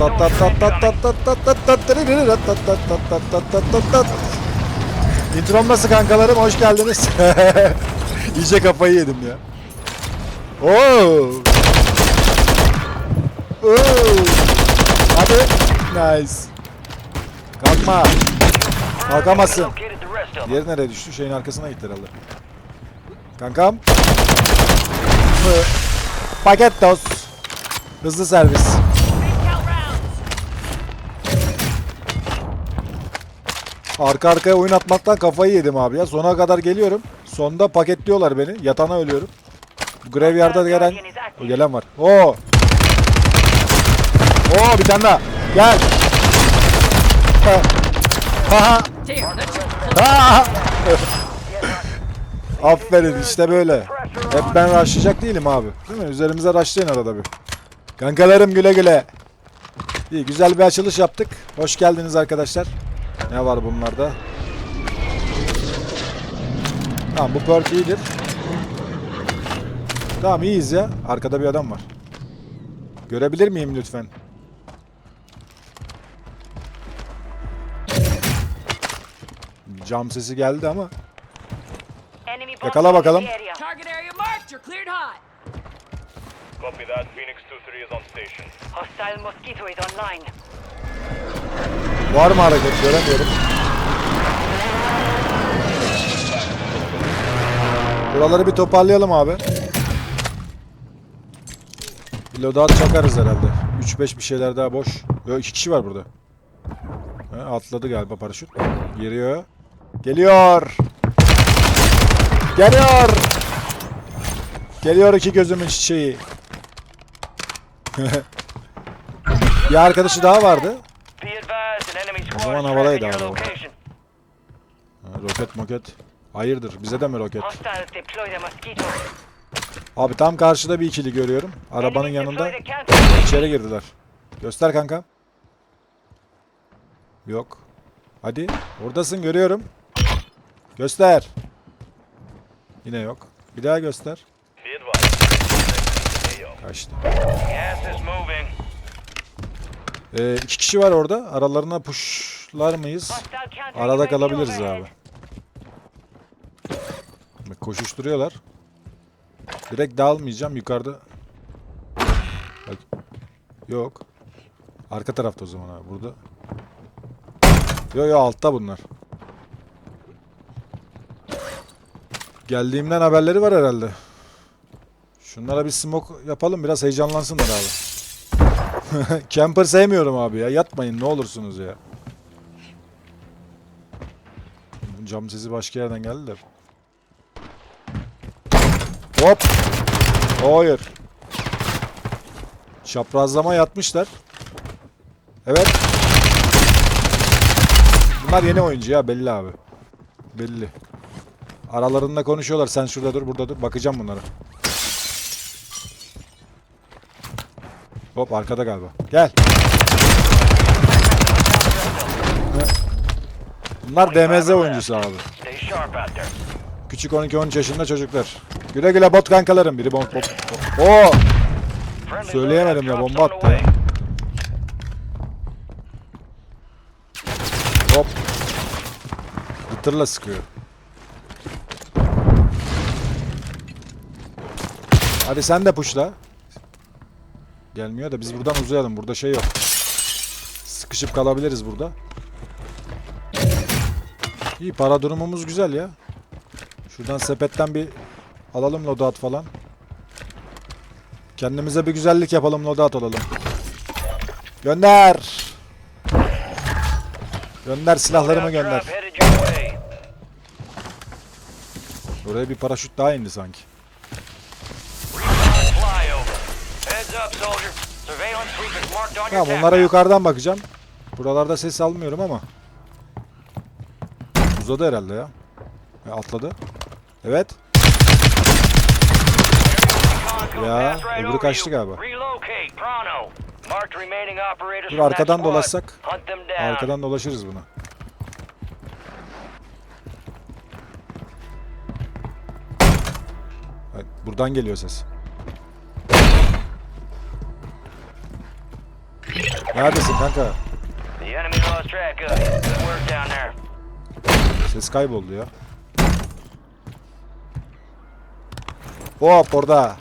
tat tat tat tat tat tat tat tat tat tat tat. İntrom nasıl kankalarım? Hoş geldiniz. İyice kafayı yedim ya. Oo. Oo. Hadi. Nice. Kalkma. Kalkamazsın. Diğeri nereye düştü? Şeyin arkasına gitti herhalde. Kankam. Paket. Hızlı servis. Arka arkaya oyun atmaktan kafayı yedim abi ya. Sona kadar geliyorum. Sonda paketliyorlar beni. Yatana ölüyorum. Graveyard'a gelen... O gelen var. Oo. Oo bir tane daha. Gel. Ha. Ha. Aferin işte böyle. Hep ben rushlayacak değilim abi. Değil mi? Üzerimize rushlayın arada bir. Kankalarım güle güle. İyi güzel bir açılış yaptık. Hoş geldiniz arkadaşlar. Ne var bunlarda? Tamam bu perk iyidir. Tamam iyiyiz ya. Arkada bir adam var. Görebilir miyim lütfen? Cam sesi geldi ama. Yakala bakalım. Copy that. Phoenix 2-3 is on station. Hostile mosquito is online. Var mı hareket? Göremiyorum. Buraları bir toparlayalım abi. Bir loadout çakarız herhalde. 3-5 bir şeyler daha boş. Yo iki kişi var burada. Ha, atladı galiba paraşüt. Geliyor. Geliyor. Geliyor. Geliyor iki gözümün çiçeği. bir arkadaşı daha vardı. Zaman your abi o. Ha, roket moket. Hayırdır bize de mi roket? Abi tam karşıda bir ikili görüyorum. Arabanın yanında içeri girdiler. Göster kanka. Yok. Hadi. Oradasın görüyorum. Göster. Yine yok. Bir daha göster. Kaçtı. Ee, iki kişi var orada. Aralarına pushlar mıyız? Arada kalabiliriz abi. Bak Koşuşturuyorlar. Direkt dağılmayacağım yukarıda. Bak. Yok. Arka tarafta o zaman abi burada. Yo yo altta bunlar. Geldiğimden haberleri var herhalde. Şunlara bir smoke yapalım biraz heyecanlansınlar abi. Camper sevmiyorum abi ya. Yatmayın ne olursunuz ya. Cam sesi başka yerden geldi de. Hop. Hayır. Çaprazlama yatmışlar. Evet. Bunlar yeni oyuncu ya belli abi. Belli. Aralarında konuşuyorlar. Sen şurada dur, burada dur. Bakacağım bunlara. Hop arkada galiba. Gel. Bunlar DMZ oyuncusu abi. Küçük 12-13 yaşında çocuklar. Güle güle bot kankalarım. Biri bot bot. Oo! Söyleyemedim ya, bomba attı. Hop. Gıtırla sıkıyor. Hadi sen de puşla. Gelmiyor da biz buradan uzayalım. Burada şey yok. Sıkışıp kalabiliriz burada. İyi para durumumuz güzel ya. Şuradan sepetten bir alalım loadout falan. Kendimize bir güzellik yapalım loadout alalım. Gönder. Gönder silahlarımı gönder. Oraya bir paraşüt daha indi sanki. Ya bunlara yukarıdan bakacağım. Buralarda ses almıyorum ama. Uzadı herhalde ya. E, atladı. Evet. Ya öbürü kaçtı galiba. Dur arkadan dolaşsak. Arkadan dolaşırız buna. Evet, buradan geliyor ses. Down there. Ses kayboldu ya. Hop orada.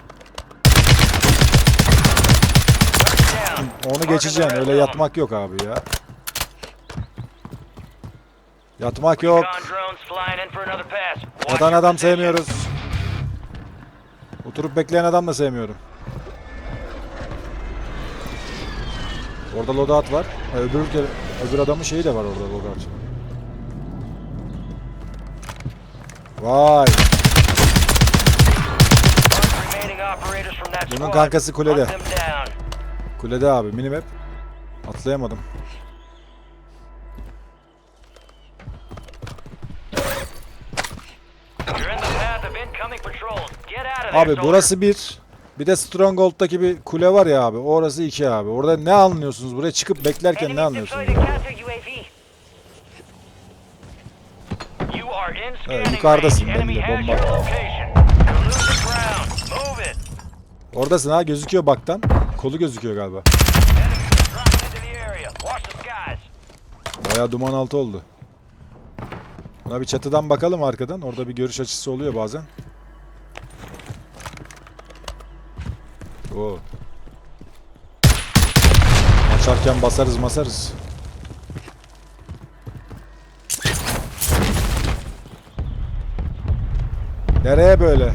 Onu geçeceksin. Öyle yatmak yok abi ya. Yatmak yok. Yatan adam sevmiyoruz. Oturup bekleyen adam da sevmiyorum. Orada loadout var. Ha, Öbür, ülke- öbür adamın şeyi de var orada loadout. Vay. Bunun kankası kulede. Kulede abi minimap. Atlayamadım. Abi burası bir. Bir de Stronghold'daki bir kule var ya abi. Orası iki abi. Orada ne anlıyorsunuz? Buraya çıkıp beklerken ne anlıyorsunuz? Scanning yukarıdasın belli, bomba. Oradasın ha gözüküyor baktan. Kolu gözüküyor galiba. Bayağı duman altı oldu. Buna bir çatıdan bakalım arkadan. Orada bir görüş açısı oluyor bazen. Oo. Açarken basarız masarız. Nereye böyle?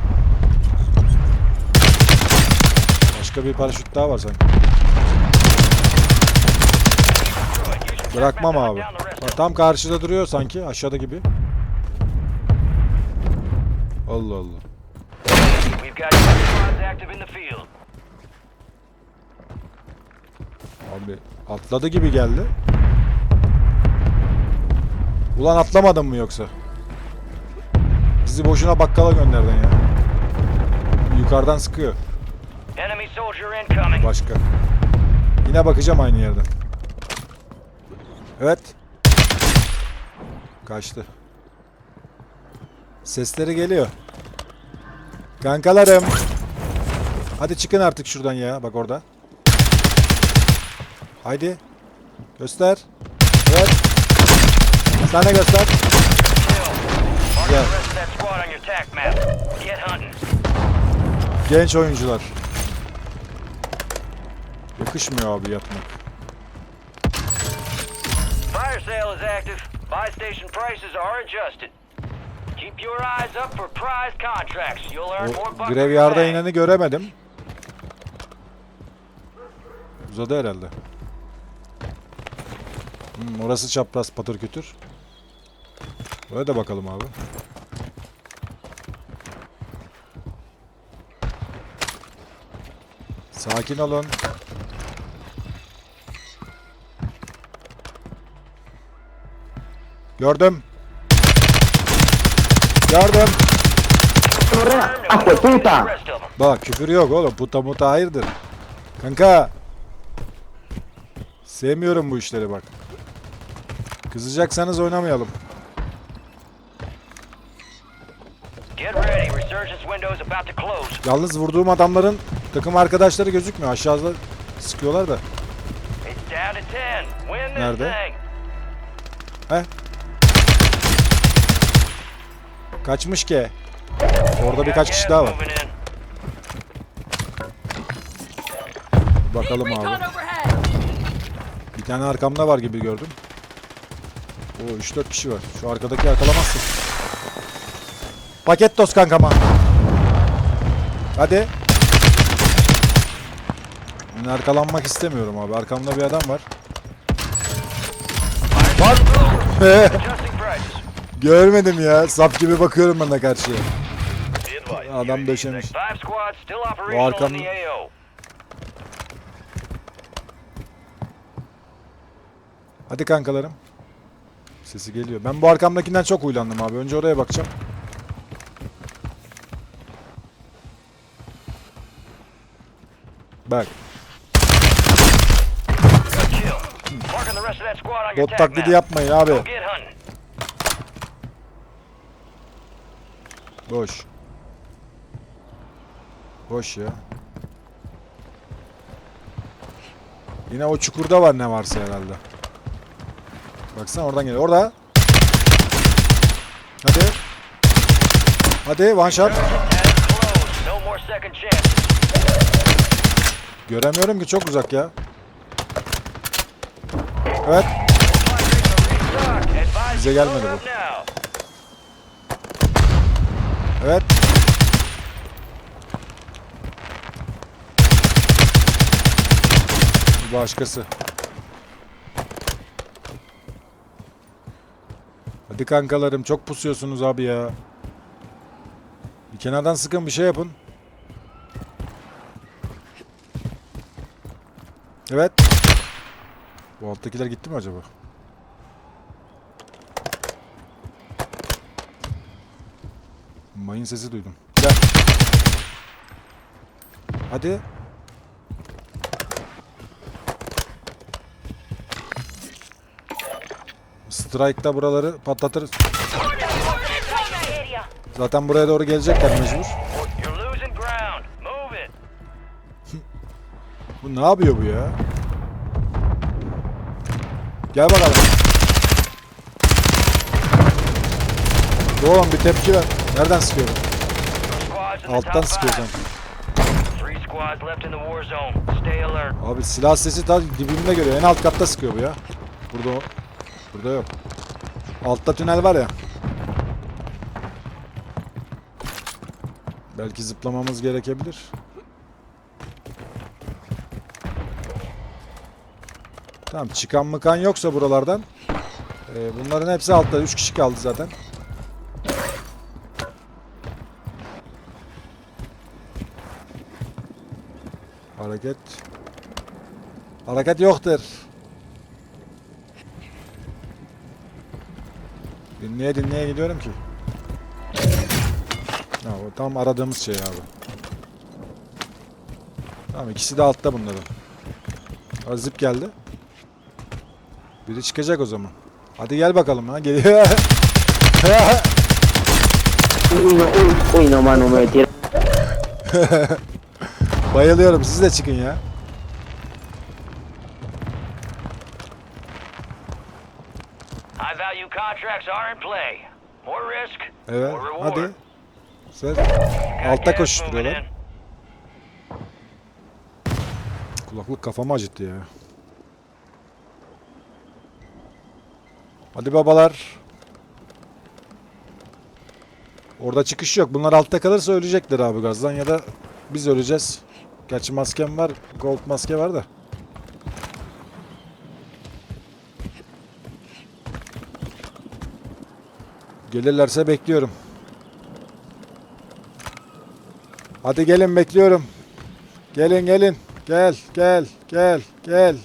Başka bir paraşüt daha var sanki. Bırakmam abi. Tam karşıda duruyor sanki aşağıda gibi. Allah Allah. Abi atladı gibi geldi. Ulan atlamadın mı yoksa? Bizi boşuna bakkala gönderdin ya. Yukarıdan sıkıyor. Başka. Yine bakacağım aynı yerden. Evet. Kaçtı. Sesleri geliyor. Kankalarım. Hadi çıkın artık şuradan ya. Bak orada. Haydi. Göster. Evet. Sen de göster. Hunting. Genç oyuncular. Yakışmıyor abi yatmak. Fire sale is active. Buy station prices are adjusted. Keep your eyes up for prize contracts. You'll earn more bucks. bag. ineni göremedim. Uzadı herhalde. Hmm, orası çapraz patır kütür. Oraya da bakalım abi. Sakin olun. Gördüm. Gördüm. Puta! Bak küfür yok oğlum. Puta muta hayırdır. Kanka. Sevmiyorum bu işleri bak. To close. Yalnız vurduğum adamların takım arkadaşları gözükmüyor. Aşağıda sıkıyorlar da. It's down to 10. Win this Nerede? thing. Kaçmış ki. Orada birkaç kişi daha var. Bakalım abi. Bir tane arkamda var gibi gördüm. Oo 3-4 kişi var. Şu arkadaki yakalamazsın. Paket toz kankama. Hadi. Ben arkalanmak istemiyorum abi. Arkamda bir adam var. Var. Görmedim ya. Sap gibi bakıyorum ben de karşıya. Adam döşemiş. Operational arkamda-. Hadi kankalarım. Sesi geliyor. Ben bu arkamdakinden çok huylandım abi. Önce oraya bakacağım. Bak. Bot taklidi yapmayın abi. Boş. Boş ya. Yine o çukurda var ne varsa herhalde. Baksana oradan geliyor. Orada. Hadi. Hadi one shot. Göremiyorum ki çok uzak ya. Evet. Bize gelmedi bu. Evet. Bu başkası. Hadi kankalarım çok pusuyorsunuz abi ya. Bir kenardan sıkın bir şey yapın. Evet. Bu alttakiler gitti mi acaba? Mayın sesi duydum. Gel. Hadi. Strike'da buraları patlatırız. Zaten buraya doğru gelecekler mecbur. Bu ne yapıyor bu ya? Gel bakalım. Oğlum bir tepki ver. Nereden sıkıyor? bu? Alttan sıkıyor. Abi silah sesi ta dibimde görüyor. En alt katta sıkıyor bu ya. Burada o. Burada yok. Altta tünel var ya. Belki zıplamamız gerekebilir. Tamam çıkan mıkan yoksa buralardan. Ee, bunların hepsi altta. 3 kişi kaldı zaten. Hareket. Hareket yoktur. Dinleye dinleye gidiyorum ki. Ya, o tam aradığımız şey abi. Tamam ikisi de altta bunların. Aa, geldi. Biri çıkacak o zaman. Hadi gel bakalım ha geliyor. Bayılıyorum siz de çıkın ya. Contracts are in play. More risk, Evet more reward. hadi. Sen altta koşturuyorlar. Kulaklık kafamı acıttı ya. Hadi babalar. Orada çıkış yok. Bunlar altta kalırsa ölecekler abi gazdan ya da biz öleceğiz. Gerçi maskem var. Gold maske var da. Gelirlerse bekliyorum. Hadi gelin bekliyorum. Gelin gelin. Gel gel gel gel.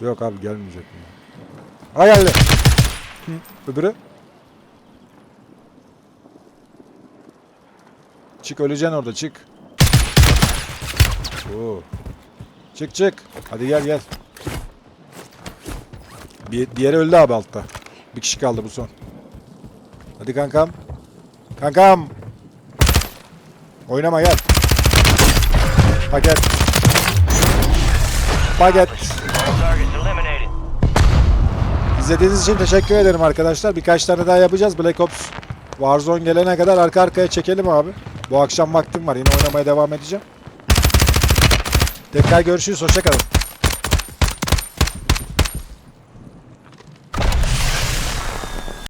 Yok abi gelmeyecek? Ha geldi. Öbürü. Çık öleceksin orada çık. Oo. Çık çık. Hadi gel gel. Bir, diğeri öldü abi altta. Bir kişi kaldı bu son. Hadi kankam. Kankam. Oynama gel. Paket. Paket. İzlediğiniz için teşekkür ederim arkadaşlar. Birkaç tane daha yapacağız. Black Ops Warzone gelene kadar arka arkaya çekelim abi. Bu akşam vaktim var. Yine oynamaya devam edeceğim. Tekrar görüşürüz. Hoşçakalın.